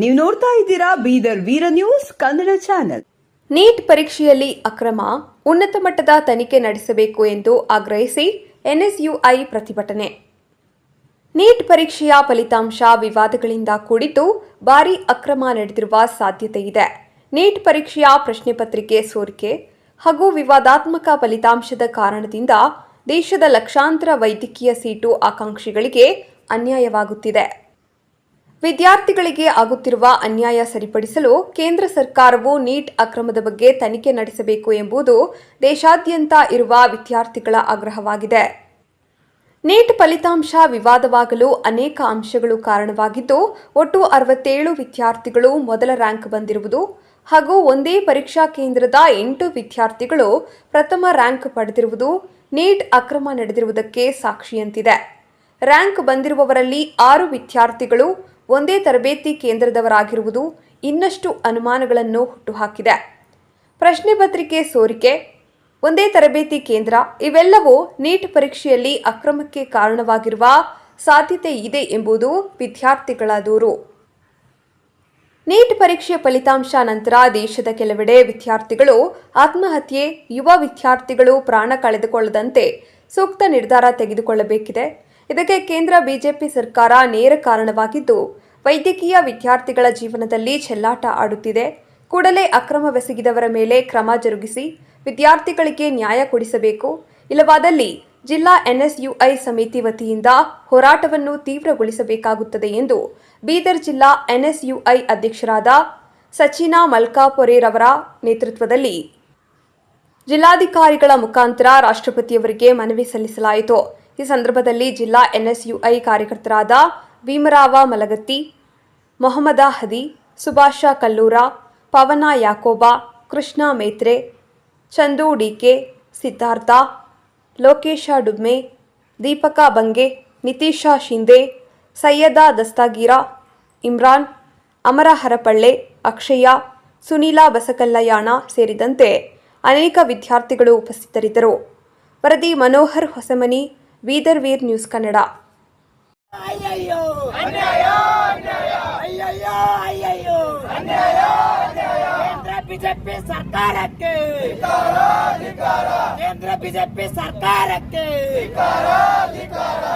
ನೀವು ನೋಡ್ತಾ ಇದ್ದೀರಾ Bidar Veera news Kannada channel. NEET ಪರೀಕ್ಷೆಯಲ್ಲಿ ಅಕ್ರಮ, ಉನ್ನತ ಮಟ್ಟದ ತನಿಖೆ ನಡೆಸಬೇಕು ಎಂದು ಆಗ್ರಹಿಸಿ ಎನ್ಎಸ್ಯುಐ ಪ್ರತಿಭಟನೆ. ನೀಟ್ ಪರೀಕ್ಷೆಯ ಫಲಿತಾಂಶ ವಿವಾದಗಳಿಂದ ಕೂಡಿದ್ದು ಭಾರೀ ಅಕ್ರಮ ನಡೆದಿರುವ ಸಾಧ್ಯತೆ ಇದೆ. ನೀಟ್ ಪರೀಕ್ಷೆಯ ಪ್ರಶ್ನೆ ಪತ್ರಿಕೆ ಸೋರಿಕೆ ಹಾಗೂ ವಿವಾದಾತ್ಮಕ ಫಲಿತಾಂಶದ ಕಾರಣದಿಂದ ದೇಶದ ಲಕ್ಷಾಂತರ ವೈದ್ಯಕೀಯ ಸೀಟು ಆಕಾಂಕ್ಷಿಗಳಿಗೆ ಅನ್ಯಾಯವಾಗುತ್ತಿದೆ. ವಿದ್ಯಾರ್ಥಿಗಳಿಗೆ ಆಗುತ್ತಿರುವ ಅನ್ಯಾಯ ಸರಿಪಡಿಸಲು ಕೇಂದ್ರ ಸರ್ಕಾರವು ನೀಟ್ ಅಕ್ರಮದ ಬಗ್ಗೆ ತನಿಖೆ ನಡೆಸಬೇಕು ಎಂಬುದು ದೇಶಾದ್ಯಂತ ಇರುವ ವಿದ್ಯಾರ್ಥಿಗಳ ಆಗ್ರಹವಾಗಿದೆ. ನೀಟ್ ಫಲಿತಾಂಶ ವಿವಾದವಾಗಲು ಅನೇಕ ಅಂಶಗಳು ಕಾರಣವಾಗಿದ್ದು, ಒಟ್ಟು ಅರವತ್ತೇಳು ವಿದ್ಯಾರ್ಥಿಗಳು ಮೊದಲ ರ್ಯಾಂಕ್ ಬಂದಿರುವುದು ಹಾಗೂ ಒಂದೇ ಪರೀಕ್ಷಾ ಕೇಂದ್ರದ ಎಂಟು ವಿದ್ಯಾರ್ಥಿಗಳು ಪ್ರಥಮ ರ್ಯಾಂಕ್ ಪಡೆದಿರುವುದು ನೀಟ್ ಅಕ್ರಮ ನಡೆದಿರುವುದಕ್ಕೆ ಸಾಕ್ಷಿಯಂತಿದೆ. ರ್ಯಾಂಕ್ ಬಂದಿರುವವರಲ್ಲಿ ಆರು ವಿದ್ಯಾರ್ಥಿಗಳು ಒಂದೇ ತರಬೇತಿ ಕೇಂದ್ರದವರಾಗಿರುವುದು ಇನ್ನಷ್ಟು ಅನುಮಾನಗಳನ್ನು ಹುಟ್ಟುಹಾಕಿದೆ. ಪ್ರಶ್ನೆ ಪತ್ರಿಕೆ ಸೋರಿಕೆ, ಒಂದೇ ತರಬೇತಿ ಕೇಂದ್ರ, ಇವೆಲ್ಲವೂ ನೀಟ್ ಪರೀಕ್ಷೆಯಲ್ಲಿ ಅಕ್ರಮಕ್ಕೆ ಕಾರಣವಾಗಿರುವ ಸಾಧ್ಯತೆ ಇದೆ ಎಂಬುದು ವಿದ್ಯಾರ್ಥಿಗಳ ದೂರು. ನೀಟ್ ಪರೀಕ್ಷೆ ಫಲಿತಾಂಶ ನಂತರ ದೇಶದ ಕೆಲವೆಡೆ ವಿದ್ಯಾರ್ಥಿಗಳು ಆತ್ಮಹತ್ಯೆ, ಯುವ ವಿದ್ಯಾರ್ಥಿಗಳು ಪ್ರಾಣ ಕಳೆದುಕೊಳ್ಳದಂತೆ ಸೂಕ್ತ ನಿರ್ಧಾರ ತೆಗೆದುಕೊಳ್ಳಬೇಕಿದೆ. ಇದಕ್ಕೆ ಕೇಂದ್ರ ಬಿಜೆಪಿ ಸರ್ಕಾರ ನೇರ ಕಾರಣವಾಗಿದ್ದು, ವೈದ್ಯಕೀಯ ವಿದ್ಯಾರ್ಥಿಗಳ ಜೀವನದಲ್ಲಿ ಚೆಲ್ಲಾಟ ಆಡುತ್ತಿದೆ. ಕೂಡಲೇ ಅಕ್ರಮವೆಸಗಿದವರ ಮೇಲೆ ಕ್ರಮ ಜರುಗಿಸಿ ವಿದ್ಯಾರ್ಥಿಗಳಿಗೆ ನ್ಯಾಯ ಕೊಡಿಸಬೇಕು. ಇಲ್ಲವಾದಲ್ಲಿ ಜಿಲ್ಲಾ ಎನ್ಎಸ್ಯುಐ ಸಮಿತಿ ವತಿಯಿಂದ ಹೋರಾಟವನ್ನು ತೀವ್ರಗೊಳಿಸಬೇಕಾಗುತ್ತದೆ ಎಂದು ಬೀದರ್ ಜಿಲ್ಲಾ ಎನ್ಎಸ್ಯುಐ ಅಧ್ಯಕ್ಷರಾದ ಸಚಿನಾ ಮಲ್ಕಾಪೊರೆರವರ ನೇತೃತ್ವದಲ್ಲಿ ಜಿಲ್ಲಾಧಿಕಾರಿಗಳ ಮುಖಾಂತರ ರಾಷ್ಟ್ರಪತಿಯವರಿಗೆ ಮನವಿ ಸಲ್ಲಿಸಲಾಯಿತು. ಈ ಸಂದರ್ಭದಲ್ಲಿ ಜಿಲ್ಲಾ ಎನ್ಎಸ್ಯುಐ ಕಾರ್ಯಕರ್ತರಾದ ಭೀಮರಾವ ಮಲಗತ್ತಿ, ಮೊಹಮ್ಮದ ಹದಿ, ಸುಭಾಷ ಕಲ್ಲೂರ, ಪವನ ಯಾಕೋಬ, ಕೃಷ್ಣ ಮೇತ್ರೆ, ಚಂದು ಡಿಕೆ, ಸಿದ್ಧಾರ್ಥ, ಲೋಕೇಶ ಡುಬ್ಮೆ ದೀಪಕ ಬಂಗೆ, ನಿತೀಶ ಶಿಂದೆ, ಸೈಯದ ದಸ್ತಾಗೀರ, ಇಮ್ರಾನ್ ಅಮರ ಹರಪಳ್ಳೆ ಅಕ್ಷಯ ಸುನೀಲ ಬಸಕಲ್ಲಯಾಣ ಸೇರಿದಂತೆ ಅನೇಕ ವಿದ್ಯಾರ್ಥಿಗಳು ಉಪಸ್ಥಿತರಿದ್ದರು. ವರದಿ ಮನೋಹರ್ ಹೊಸಮನಿ ಬೀದರ್ ವೀರ್ ನ್ಯೂಸ್ ಕನ್ನಡ. ಬಿಜೆಪಿ ಸರ್ಕಾರಕ್ಕೆ ಕೇಂದ್ರ ಬಿಜೆಪಿ ಸರ್ಕಾರಕ್ಕೆ!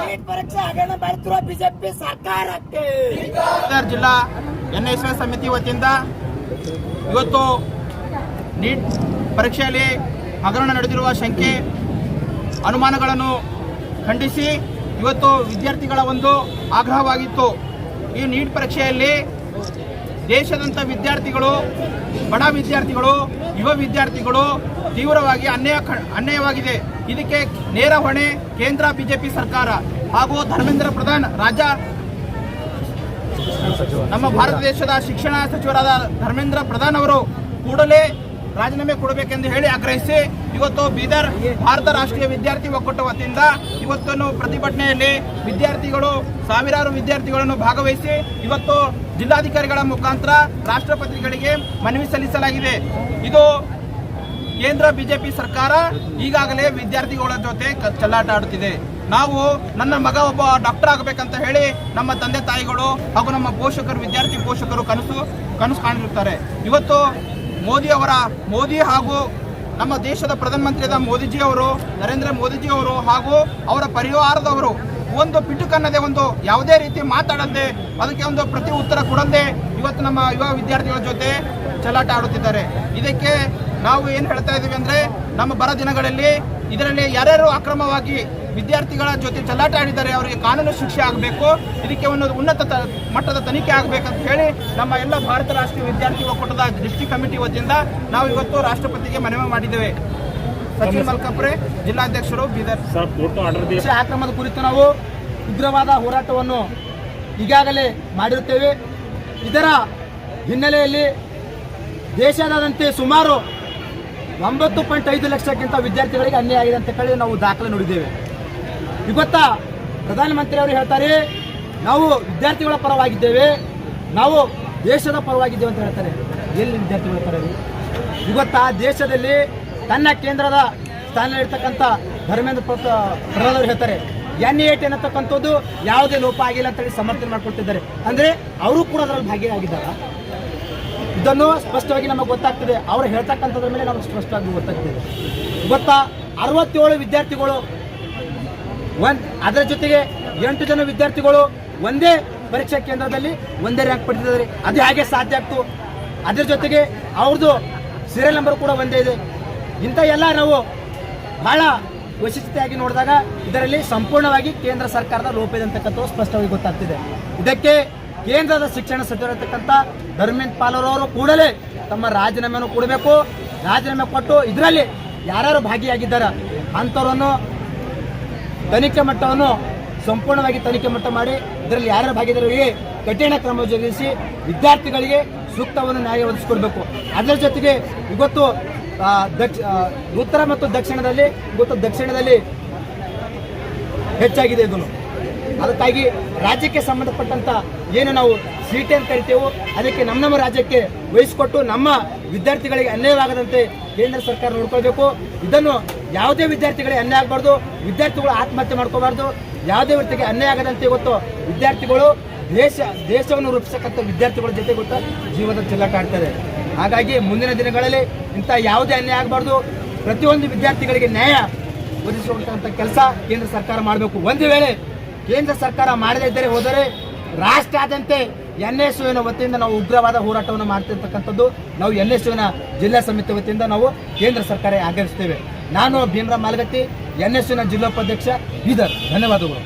ನೀಟ್ ಪರೀಕ್ಷೆ ಹಗರಣ ಮಾಡುತ್ತಿರುವ ಬಿಜೆಪಿ ಸರ್ಕಾರಕ್ಕೆ! ಬೀದರ್ ಜಿಲ್ಲಾ ಎನ್ ಎಸ್ ಎಸ್ ಸಮಿತಿ ವತಿಯಿಂದ ಇವತ್ತು ನೀಟ್ ಪರೀಕ್ಷೆಯಲ್ಲಿ ಹಗರಣ ನಡೆದಿರುವ ಶಂಕೆ ಅನುಮಾನಗಳನ್ನು ಖಂಡಿಸಿ, ಇವತ್ತು ವಿದ್ಯಾರ್ಥಿಗಳ ಒಂದು ಆಗ್ರಹವಾಗಿತ್ತು. ಈ ನೀಟ್ ಪರೀಕ್ಷೆಯಲ್ಲಿ ದೇಶದಂಥ ವಿದ್ಯಾರ್ಥಿಗಳು, ಬಡ ವಿದ್ಯಾರ್ಥಿಗಳು, ಯುವ ವಿದ್ಯಾರ್ಥಿಗಳು ತೀವ್ರವಾಗಿ ಅನ್ಯಾಯ ಅನ್ಯಾಯವಾಗಿದೆ. ಇದಕ್ಕೆ ನೇರ ಹೊಣೆ ಕೇಂದ್ರ ಬಿಜೆಪಿ ಸರ್ಕಾರ ಹಾಗೂ ಧರ್ಮೇಂದ್ರ ಪ್ರಧಾನ್ ರಾಜ್ಯ ನಮ್ಮ ಭಾರತ ದೇಶದ ಶಿಕ್ಷಣ ಸಚಿವರಾದ ಧರ್ಮೇಂದ್ರ ಪ್ರಧಾನ್ ಅವರು ಕೂಡಲೇ ರಾಜೀನಾಮೆ ಕೊಡಬೇಕೆಂದು ಹೇಳಿ ಆಗ್ರಹಿಸಿ ಇವತ್ತು ಬೀದರ್ ಭಾರತ ರಾಷ್ಟ್ರೀಯ ವಿದ್ಯಾರ್ಥಿ ಒಕ್ಕೂಟ ವತಿಯಿಂದ ಇವತ್ತನ್ನು ಪ್ರತಿಭಟನೆಯಲ್ಲಿ ವಿದ್ಯಾರ್ಥಿಗಳು, ಸಾವಿರಾರು ವಿದ್ಯಾರ್ಥಿಗಳನ್ನು ಭಾಗವಹಿಸಿ ಇವತ್ತು ಜಿಲ್ಲಾಧಿಕಾರಿಗಳ ಮುಖಾಂತರ ರಾಷ್ಟ್ರಪತಿಗಳಿಗೆ ಮನವಿ ಸಲ್ಲಿಸಲಾಗಿದೆ. ಇದು ಕೇಂದ್ರ ಬಿಜೆಪಿ ಸರ್ಕಾರ ಈಗಾಗಲೇ ವಿದ್ಯಾರ್ಥಿಗಳ ಜೊತೆ ಚಲ್ಲಾಟ ಆಡುತ್ತಿದೆ. ನಾವು ನನ್ನ ಮಗ ಒಬ್ಬ ಡಾಕ್ಟರ್ ಆಗಬೇಕಂತ ಹೇಳಿ ನಮ್ಮ ತಂದೆ ತಾಯಿಗಳು ಹಾಗೂ ನಮ್ಮ ಪೋಷಕರು, ವಿದ್ಯಾರ್ಥಿ ಪೋಷಕರು ಕನಸು ಕನಸು ಕಾಣಿರುತ್ತಾರೆ. ಇವತ್ತು ಮೋದಿ ಅವರ, ಮೋದಿ ಹಾಗೂ ನಮ್ಮ ದೇಶದ ಪ್ರಧಾನಮಂತ್ರಿಯಾದ ಮೋದಿಜಿ ಅವರು, ನರೇಂದ್ರ ಮೋದಿಜಿ ಅವರು ಹಾಗೂ ಅವರ ಪರಿವಾರದವರು ಒಂದು ಪಿಟುಕನ್ನದೆ, ಒಂದು ಯಾವುದೇ ರೀತಿ ಮಾತಾಡದೆ, ಅದಕ್ಕೆ ಒಂದು ಪ್ರತಿ ಉತ್ತರ ಕೊಡದೆ ಇವತ್ತು ನಮ್ಮ ಯುವ ವಿದ್ಯಾರ್ಥಿಗಳ ಜೊತೆ ಚಲಾಟ ಆಡುತ್ತಿದ್ದಾರೆ. ಇದಕ್ಕೆ ನಾವು ಏನು ಹೇಳ್ತಾ ಇದ್ದೀವಿ ಅಂದರೆ, ನಮ್ಮ ಬರ ದಿನಗಳಲ್ಲಿ ಇದರಲ್ಲಿ ಯಾರ್ಯಾರು ಅಕ್ರಮವಾಗಿ ವಿದ್ಯಾರ್ಥಿಗಳ ಜೊತೆ ಚಲ್ಲಾಟ ಆಡಿದ್ದಾರೆ ಅವರಿಗೆ ಕಾನೂನು ಶಿಕ್ಷೆ ಆಗಬೇಕು ಇದಕ್ಕೆ ಒಂದು ಉನ್ನತ ಮಟ್ಟದ ತನಿಖೆ ಆಗಬೇಕಂತ ಹೇಳಿ ನಮ್ಮ ಎಲ್ಲ ಭಾರತ ರಾಷ್ಟ್ರೀಯ ವಿದ್ಯಾರ್ಥಿ ಒಕ್ಕೂಟದ ಡಿಸ್ಟ್ರಿಕ್ಟ್ ಕಮಿಟಿ ವತಿಯಿಂದ ನಾವು ಇವತ್ತು ರಾಷ್ಟ್ರಪತಿಗೆ ಮನವಿ ಮಾಡಿದ್ದೇವೆ. ಸಚಿನ್ ಮಲ್ಕಪ್ರೆ ಜಿಲ್ಲಾಧ್ಯಕ್ಷರು ಬೀದರ್. ಆಕ್ರಮದ ಕುರಿತು ನಾವು ಉಗ್ರವಾದ ಹೋರಾಟವನ್ನು ಈಗಾಗಲೇ ಮಾಡಿರುತ್ತೇವೆ. ಇದರ ಹಿನ್ನೆಲೆಯಲ್ಲಿ ದೇಶದಾದಂತೆ ಸುಮಾರು ಒಂಬತ್ತು ಪಾಯಿಂಟ್ ಐದು ಲಕ್ಷಕ್ಕಿಂತ ವಿದ್ಯಾರ್ಥಿಗಳಿಗೆ ಅನ್ಯಾಯ ಆಗಿದೆ ಅಂತ ಹೇಳಿ ನಾವು ದಾಖಲೆ ನೋಡಿದ್ದೇವೆ. ಇವತ್ತ ಪ್ರಧಾನಮಂತ್ರಿ ಅವರು ಹೇಳ್ತಾರೆ, ನಾವು ವಿದ್ಯಾರ್ಥಿಗಳ ಪರವಾಗಿದ್ದೇವೆ, ನಾವು ದೇಶದ ಪರವಾಗಿದ್ದೇವೆ ಅಂತ ಹೇಳ್ತಾರೆ. ಎಲ್ಲಿ ವಿದ್ಯಾರ್ಥಿಗಳ ಪರ ಇವೆ? ಇವತ್ತ ದೇಶದಲ್ಲಿ ತನ್ನ ಕೇಂದ್ರದ ಸ್ಥಾನದಲ್ಲಿರ್ತಕ್ಕಂಥ ಧರ್ಮೇಂದ್ರ ಪ್ರಧಾನವರು ಹೇಳ್ತಾರೆ, ಎನ್ ಟಿ ಅನ್ನತಕ್ಕಂಥದ್ದು ಯಾವುದೇ ಲೋಪ ಆಗಿಲ್ಲ ಅಂತೇಳಿ ಸಮರ್ಥನೆ ಮಾಡ್ಕೊಳ್ತಿದ್ದಾರೆ. ಅಂದರೆ ಅವರು ಕೂಡ ಅದರಲ್ಲಿ ಭಾಗಿಯಾಗಿದ್ದಾರ? ಇದನ್ನು ಸ್ಪಷ್ಟವಾಗಿ ನಮಗೆ ಗೊತ್ತಾಗ್ತದೆ. ಅವರು ಹೇಳ್ತಕ್ಕಂಥದ್ರ ಮೇಲೆ ನಮಗೆ ಸ್ಪಷ್ಟವಾಗಿ ಗೊತ್ತಾಗ್ತದೆ. ಗೊತ್ತಾ? ಅರವತ್ತೇಳು ವಿದ್ಯಾರ್ಥಿಗಳು ಒಂದ್ ಅದರ ಜೊತೆಗೆ ಎಂಟು ಜನ ವಿದ್ಯಾರ್ಥಿಗಳು ಒಂದೇ ಪರೀಕ್ಷಾ ಕೇಂದ್ರದಲ್ಲಿ ಒಂದೇ ರ್ಯಾಂಕ್ ಪಡೆದಿದ್ದಾರೆ. ಅದು ಹೇಗೆ ಸಾಧ್ಯ ಆಗ್ತು? ಅದರ ಜೊತೆಗೆ ಅವ್ರದ್ದು ಸೀರಿಯಲ್ ನಂಬರ್ ಕೂಡ ಒಂದೇ ಇದೆ. ಇಂಥ ಎಲ್ಲ ನಾವು ಬಹಳ ವಿಶಿಷ್ಟತೆಯಾಗಿ ನೋಡಿದಾಗ ಇದರಲ್ಲಿ ಸಂಪೂರ್ಣವಾಗಿ ಕೇಂದ್ರ ಸರ್ಕಾರದ ಲೋಪ ಇದೆ ಅಂತಕ್ಕಂಥದ್ದು ಸ್ಪಷ್ಟವಾಗಿ ಗೊತ್ತಾಗ್ತಿದೆ. ಇದಕ್ಕೆ ಕೇಂದ್ರದ ಶಿಕ್ಷಣ ಸಚಿವರಿರ್ತಕ್ಕಂಥ ಧರ್ಮೇಂದ್ರ ಪಾಲರವರು ಕೂಡಲೇ ತಮ್ಮ ರಾಜೀನಾಮೆಯನ್ನು ಕೊಡಬೇಕು. ರಾಜೀನಾಮೆ ಕೊಟ್ಟು ಇದರಲ್ಲಿ ಯಾರ್ಯಾರು ಭಾಗಿಯಾಗಿದ್ದಾರೆ ಅಂಥವ್ರನ್ನು ತನಿಖೆ ಮಟ್ಟವನ್ನು ಸಂಪೂರ್ಣವಾಗಿ ತನಿಖೆ ಮಟ್ಟ ಮಾಡಿ, ಇದರಲ್ಲಿ ಯಾರ್ಯಾರು ಭಾಗಿದಾರರಿಗೆ ಕಠಿಣ ಕ್ರಮ ಜರುಗಿಸಿ ವಿದ್ಯಾರ್ಥಿಗಳಿಗೆ ಸೂಕ್ತವನ್ನು ನ್ಯಾಯ ಒದಗಿಸಿಕೊಡ್ಬೇಕು. ಅದರ ಜೊತೆಗೆ ಇವತ್ತು ಉತ್ತರ ಮತ್ತು ದಕ್ಷಿಣದಲ್ಲಿ, ಇವತ್ತು ದಕ್ಷಿಣದಲ್ಲಿ ಹೆಚ್ಚಾಗಿದೆ ಇದನ್ನು. ಅದಕ್ಕಾಗಿ ರಾಜ್ಯಕ್ಕೆ ಸಂಬಂಧಪಟ್ಟಂತ ಏನು ನಾವು ಸೀಟ್ ಅಂತ ಕರಿತೇವೋ ಅದಕ್ಕೆ ನಮ್ಮ ನಮ್ಮ ರಾಜ್ಯಕ್ಕೆ ವಹಿಸಿಕೊಟ್ಟು ನಮ್ಮ ವಿದ್ಯಾರ್ಥಿಗಳಿಗೆ ಅನ್ಯಾಯವಾಗದಂತೆ ಕೇಂದ್ರ ಸರ್ಕಾರ ನೋಡ್ಕೊಳ್ಬೇಕು. ಇದನ್ನು ಯಾವುದೇ ವಿದ್ಯಾರ್ಥಿಗಳಿಗೆ ಅನ್ಯಾಯ ಆಗಬಾರ್ದು. ವಿದ್ಯಾರ್ಥಿಗಳು ಆತ್ಮಹತ್ಯೆ ಮಾಡ್ಕೋಬಾರ್ದು. ಯಾವುದೇ ವ್ಯಕ್ತಿಗೆ ಅನ್ಯಾಯ ಆಗದಂತೆ ಇವತ್ತು ವಿದ್ಯಾರ್ಥಿಗಳು ದೇಶ, ದೇಶವನ್ನು ರೂಪಿಸತಕ್ಕಂಥ ವಿದ್ಯಾರ್ಥಿಗಳ ಜೊತೆ ಗೊತ್ತಾ ಜೀವನದ ಚೆಲ್ಲ ಹಾಗಾಗಿ ಮುಂದಿನ ದಿನಗಳಲ್ಲಿ ಇಂಥ ಯಾವುದೇ ಅನ್ಯಾಯ ಆಗಬಾರ್ದು. ಪ್ರತಿಯೊಂದು ವಿದ್ಯಾರ್ಥಿಗಳಿಗೆ ನ್ಯಾಯ ಒದಗಿಸುವಂತ ಕೆಲಸ ಕೇಂದ್ರ ಸರ್ಕಾರ ಮಾಡಬೇಕು. ಒಂದು ವೇಳೆ ಕೇಂದ್ರ ಸರ್ಕಾರ ಮಾಡದೇ ಇದ್ದರೆ ಹೋದರೆ ರಾಷ್ಟ್ರಾದ್ಯಂತ ಎನ್ ಎಸ್ ಯುವಿನ ವತಿಯಿಂದ ನಾವು ಉಗ್ರವಾದ ಹೋರಾಟವನ್ನು ಮಾಡ್ತಿರ್ತಕ್ಕಂಥದ್ದು. ನಾವು ಎನ್ ಎಸ್ ಯುವಿನ ಜಿಲ್ಲಾ ಸಮಿತಿ ವತಿಯಿಂದ ನಾವು ಕೇಂದ್ರ ಸರ್ಕಾರ ಆಗ್ರಹಿಸ್ತೇವೆ. ನಾನು ಭೀಮರಾವ್ ಮಾಲಗತ್ತಿ ಎನ್ ಎಸ್ ಯುನ ಜಿಲ್ಲೋಪಾಧ್ಯಕ್ಷ ಬೀದರ್. ಧನ್ಯವಾದಗಳು.